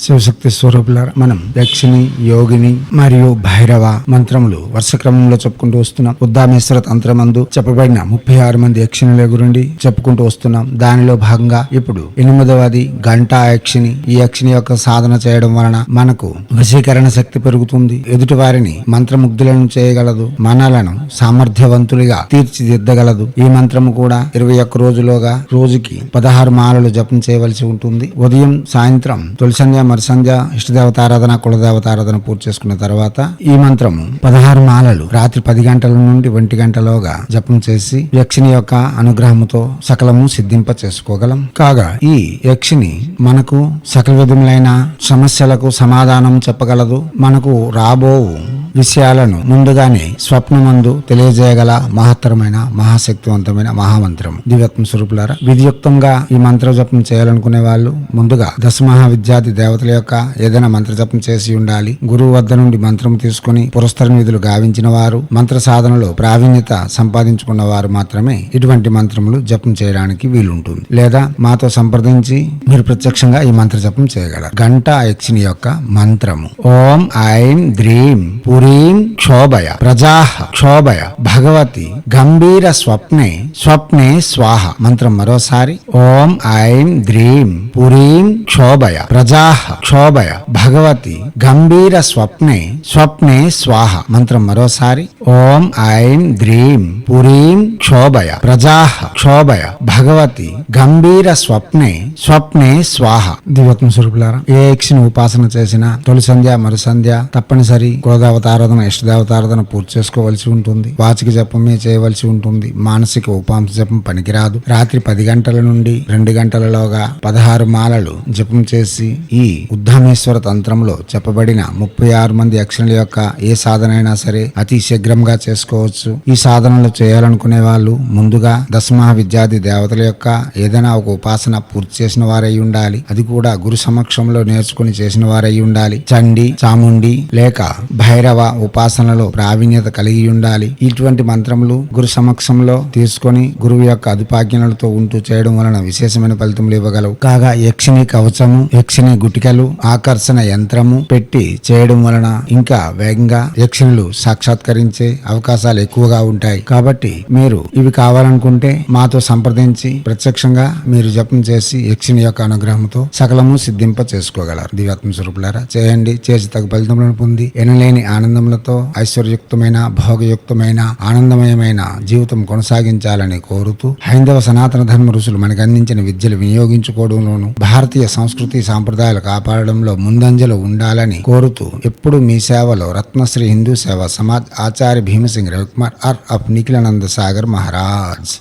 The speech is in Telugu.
శివశక్తి స్వరూపుల మనం యక్షిని యోగిని మరియు భైరవ మంత్రములు వరుస క్రమంలో చెప్పుకుంటూ వస్తున్నాం. ఉద్దామేశ్వర తంత్రమందు చెప్పబడిన ముప్పై ఆరు మంది యక్షిణుల గురించి చెప్పుకుంటూ వస్తున్నాం. దానిలో భాగంగా ఇప్పుడు ఎనిమిదవది గంటా యక్షిని. ఈ యక్షిని యొక్క సాధన చేయడం వలన మనకు వశీకరణ శక్తి పెరుగుతుంది. ఎదుటి వారిని మంత్రముగ్ధులను చేయగలదు. మనలను సామర్థ్యవంతులుగా తీర్చిదిద్దగలదు. ఈ మంత్రము కూడా ఇరవై ఒక్క రోజులోగా రోజుకి పదహారు మాలలు జపం చేయవలసి ఉంటుంది. ఉదయం సాయంత్రం తొలిసంధ్య మరి సంధ్య ఇష్టదేవతారాధన కులదేవతారాధన పూర్తి చేసుకున్న తర్వాత ఈ మంత్రము పదహారు మాలలు రాత్రి పది గంటల నుండి ఒంటి గంటలోగా జపం చేసి యక్షిని యొక్క అనుగ్రహముతో సకలము సిద్ధింప చేసుకోగలం. కాగా ఈ యక్షిని మనకు సకల విధములైన సమస్యలకు సమాధానం చెప్పగలదు. మనకు రాబోవు విషయాలను ముందుగానే స్వప్నమందు తెలియజేయగల మహత్తరమైన మహాశక్తివంతమైన మహామంత్రం దివ్యత్మ స్వరూపులారా విధియుక్తంగా ఈ మంత్ర జపం చేయాలనుకునే వాళ్ళు ముందుగా దశ మహావిద్యాది దేవతల యొక్క ఏదైనా మంత్రజపం చేసి ఉండాలి. గురువు వద్ద నుండి మంత్రం తీసుకుని పురస్కర విధులు గావించిన వారు మంత్ర సాధనలో ప్రావీణ్యత సంపాదించుకున్న వారు మాత్రమే ఇటువంటి మంత్రములు జపం చేయడానికి వీలుంటుంది. లేదా మాతో సంప్రదించి మీరు ప్రత్యక్షంగా ఈ మంత్ర జపం చేయగలరు. గంట యక్షిని యొక్క మంత్రము. ఓం ఐం ద్రీం పురీం క్షోభయ ప్రజా క్షోభయ భగవతి గంభీర స్వప్నే స్వప్నే స్వాహ మంత్రం మరోసారి. ఓం ఐం ద్రీం పురీం క్షోభయ ప్రజా క్షోభయ భగవతి గంభీర స్వప్నే స్వప్నే స్వాహ మంత్రం మరోసారి. ఓం ఐం ద్రీం పురీం క్షోభయ ప్రజా క్షోభయ భగవతి గంభీర స్వప్నే స్వప్నే స్వాహ. దివ్యత్మ స్వరూపులారా ఏ యక్షిని ఉపాసన చేసిన తొలి సంధ్య మరు సంధ్య తప్పనిసరి గోదావతారాధన ఇష్టదేవతారాధన పూర్తి చేసుకోవలసి ఉంటుంది. వాచిక జపమే చేయవలసి ఉంటుంది. మానసిక ఉపాంశ జపం పనికిరాదు. రాత్రి పది గంటల నుండి రెండు గంటలలోగా పదహారు మాలలు జపం చేసి ఈ ఉద్ధామేశ్వర తంత్రంలో చెప్పబడిన ముప్పై ఆరు మంది యక్షణుల యొక్క ఏ సాధన అయినా సరే అతి శీఘ్రంగా చేసుకోవచ్చు. ఈ సాధనలు చేయాలనుకునే వాళ్ళు ముందుగా దశమహా విద్యాది దేవతల యొక్క ఏదైనా ఒక ఉపాసన పూర్తి చేసిన వారై ఉండాలి. అది కూడా గురు సమక్షంలో నేర్చుకుని చేసిన వారై ఉండాలి. చండి చాముండి లేక భైరవ ఉపాసనలో ప్రావీణ్యత కలిగి ఉండాలి. ఇటువంటి మంత్రములు గురు సమక్షంలో తీసుకొని గురువు యొక్క అదుపాజ్ఞలతో ఉంటూ చేయడం వలన విశేషమైన ఫలితములు ఇవ్వగలవు. కాగా యక్షిని కవచము యక్షిని గుటికలు ఆకర్షణ యంత్రము పెట్టి చేయడం వలన ఇంకా వేగంగా యక్షిణులు సాక్షాత్కరించే అవకాశాలు ఎక్కువగా ఉంటాయి. కాబట్టి మీరు ఇవి కావాలనుకుంటే మాతో సంప్రదించి ప్రత్యక్షంగా మీరు జపం చేసి యక్షిని యొక్క అనుగ్రహంతో సకలము సిద్ధింప చేసుకోగలరు దివ్యాత్మ స్వరూపులారా చేయండి. చేసి తగు ఫలితములను పొంది ఎనలేని ఆనందములతో ఐశ్వర్యుక్తమైన భోగయుక్తమైన ఆనందమయమైన జీవితం కొనసాగించాలని కోరుతూ హైందవ సనాతన ధర్మ ఋషులు మనకు అందించిన విద్యలు వినియోగించుకోవడంలోను భారతీయ సంస్కృతి సాంప్రదాయాలు కాపాడడంలో ముందంజలు ఉండాలని కోరుతూ ఎప్పుడు మీ సేవలో రత్నశ్రీ హిందూ సేవ సమాజ్ ఆచార్య భీమసింగ్ రవికుమార్ ఆర్. ఆఫ్ నిఖిలానంద సాగర్ మహారాజ్.